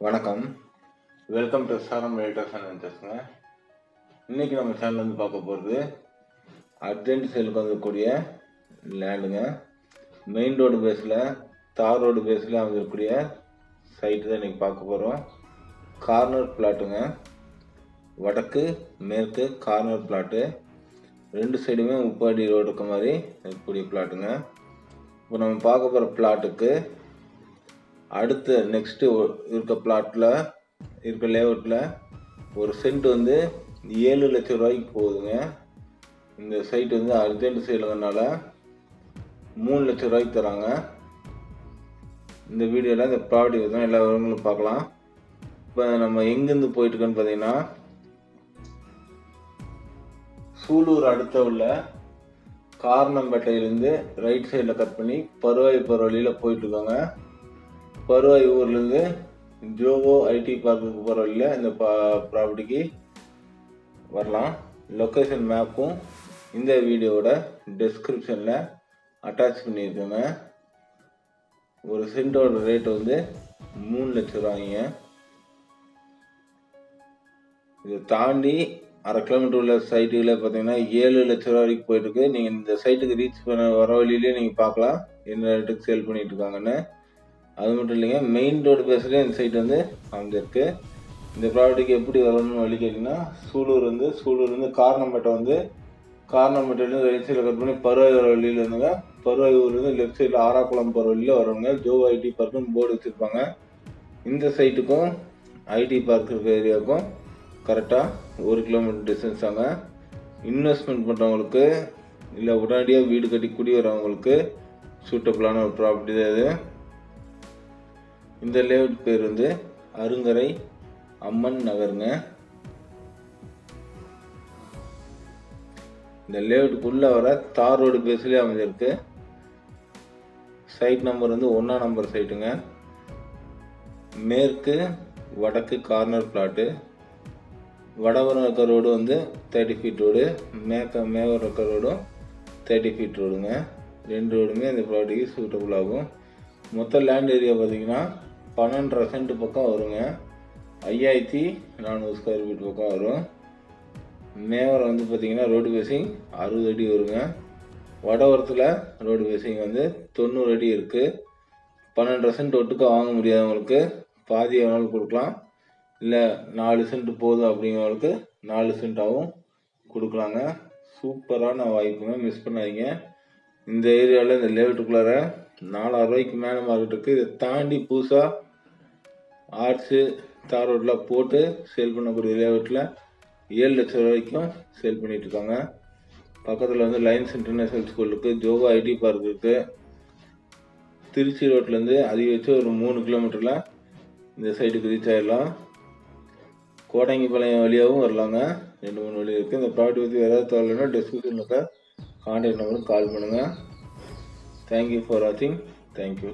வணக்கம். Welcome to Saram realtors and இன்றைக்கி நம்ம சேனல் வந்து பார்க்க போகிறது அர்ஜென்ட் சேலுக்கு வந்துக்கூடிய லேண்டுங்க மெயின் ரோடு பேஸில் தார் ரோடு பேஸில் அமைஞ்சிருக்கக்கூடிய சைட்டு தான் இன்றைக்கி பார்க்க போகிறோம் கார்னர் பிளாட்டுங்க வடக்கு மேற்கு கார்னர் பிளாட்டு ரெண்டு சைடுமே முப்பது ரோடு இருக்க மாதிரி இருக்கக்கூடிய பிளாட்டுங்க இப்போ நம்ம பார்க்க போகிற பிளாட்டுக்கு அடுத்து நெக்ஸ்ட்டு இருக்க பிளாட்டில் இருக்க லேஅவுட்டில் ஒரு சென்ட் வந்து ஏழு லட்சம் ரூபாய்க்கு போகுதுங்க. இந்த சைட் வந்து அர்ஜென்ட் சேலுங்கனால மூணு லட்சம் ரூபாய்க்கு தராங்க. இந்த வீடியோவில் இந்த ப்ராப்பர்ட்டி தான் எல்லா விவரங்களும் பார்க்கலாம். இப்போ நம்ம எங்கேருந்து போயிட்டுருக்கோன்னு பார்த்தீங்கன்னா சூலூர் அடுத்த உள்ள காரணம்பேட்டையிலேருந்து ரைட் சைடில் கட் பண்ணி பருவாய் போகிற வழியில் போயிட்டுருக்காங்க பருவாய் ஊர்லேருந்து ஜோவோ ஐடி பார்க்குக்கு போகிற வழியில் இந்த பா ப்ராப்பர்ட்டிக்கு வரலாம். லொக்கேஷன் மேப்பும் இந்த வீடியோவோட டெஸ்கிரிப்ஷனில் அட்டாச் பண்ணியிருக்கோங்க. ஒரு சென்ட்டோட ரேட் வந்து மூணு லட்ச ரூபாய்ங்க. இதை தாண்டி அரை கிலோமீட்டர் உள்ள சைட்டுகளை பார்த்தீங்கன்னா ஏழு லட்ச ரூபா வரைக்கும் போயிட்டுருக்கு. நீங்கள் இந்த சைட்டுக்கு ரீச் பண்ண வர வழியிலே நீங்கள் பார்க்கலாம். என்ன ரேட்டுக்கு சேல் பண்ணிகிட்டு இருக்காங்கன்னு. அது மட்டும் இல்லைங்க மெயின் ரோடு பேஸ்லேயே இந்த சைட் வந்து அமைஞ்சிருக்கு இந்த ப்ராப்பர்ட்டிக்கு எப்படி வரணும்னு வழி கேட்டிங்கன்னா சூலூர் வந்து சூலூர் வந்து காரணம்பேட்டை வந்து காரணம்பேட்டையிலேருந்து ரைட் சைடில் கட் பண்ணி பருவாய் வர வழியில் இருந்துங்க. பருவாய் ஊர்லேருந்து லெஃப்ட் சைடில் ஆறாக்குளம் போகிற வழியில் வரவங்க ஜோ ஐடி பார்க்குன்னு போர்டு வச்சுருப்பாங்க. இந்த சைட்டுக்கும் ஐடி பார்க் இருக்கிற ஏரியாவுக்கும் கரெக்டாக ஒரு கிலோமீட்டர் டிஸ்டன்ஸ் தாங்க. இன்வெஸ்ட்மெண்ட் பண்ணுறவங்களுக்கு இல்லை உடனடியாக வீடு கட்டி குடி வரவங்களுக்கு சூட்டபுளான ஒரு ப்ராப்பர்ட்டி தான் இது. இந்த லேஅவுட் பேர் வந்து அருங்கரை அம்மன் நகருங்க. இந்த லேஅவுட்டுக்குள்ளே வர தார் ரோடு பேஸ்லேயே அமைஞ்சிருக்கு. சைட் நம்பர் வந்து ஒன்றாம் நம்பர் சைட்டுங்க மேற்கு வடக்கு கார்னர் பிளாட்டு வடவரம் இருக்க ரோடு வந்து தேர்ட்டி ஃபீட் ரோடு. மேக்க மேவரம் இருக்க ரோடும் தேர்ட்டி ஃபீட் ரோடுங்க. ரெண்டு ரோடுமே இந்த ப்ராப்பர்ட்டிக்கு சூட்டபுள் ஆகும். மொத்த லேண்ட் ஏரியா பார்த்தீங்கன்னா பன்னெண்டரை சென்ட் பக்கம் வருங்க. ஐயாயிரத்தி நானூறு ஸ்கொயர் ஃபீட் பக்கம் வரும். மேவரம் வந்து பார்த்தீங்கன்னா ரோடு பேசிங் அறுபது அடி வருங்க. வடவரத்தில் ரோடு பேசிங் வந்து தொண்ணூறு அடி இருக்குது பன்னெண்டரை சென்ட் ஒட்டுக்க வாங்க முடியாதவங்களுக்கு பாதி வேணாலும் கொடுக்கலாம். இல்லை நாலு சென்ட் போதும் அப்படிங்கிறவங்களுக்கு நாலு சென்ட்டாகவும் கொடுக்கலாங்க. சூப்பரான வாய்ப்புங்க. மிஸ் பண்ணாதீங்க. இந்த ஏரியாவில் இந்த லேவுட்டுக்குள்ளார நாலாயிரரூவாய்க்கு மேலே மார்க்கெட் இருக்குது இதை தாண்டி புதுசாக ஆர்ட்ஸு தார் ரோட்டில் போட்டு சேல் பண்ணக்கூடிய லேஅவுட்டில் ஏழு லட்சம் வரைக்கும் சேல் பண்ணிகிட்ருக்காங்க இருக்காங்க பக்கத்தில் வந்து லைன்ஸ் இன்டர்நேஷ்னல் ஸ்கூல் இருக்குது ஜோகா ஐடி பார்க் இருக்குது திருச்சி ரோட்லேருந்து அதிகபட்சம் ஒரு மூணு கிலோமீட்டரில் இந்த சைடுக்கு ரீச் ஆகிடலாம் கோடங்கிப்பாளையம் வழியாகவும் வரலாங்க. ரெண்டு மூணு வழி இருக்குது இந்த ப்ராடக்ட் பற்றி வேறு ஏதாவது தரலைன்னா டிஸ்கிரிப்ஷனில் இருக்க கான்டாக்ட் நம்பருக்கு கால் பண்ணுங்கள் தேங்க்யூ ஃபார் வாட்சிங் தேங்க்யூ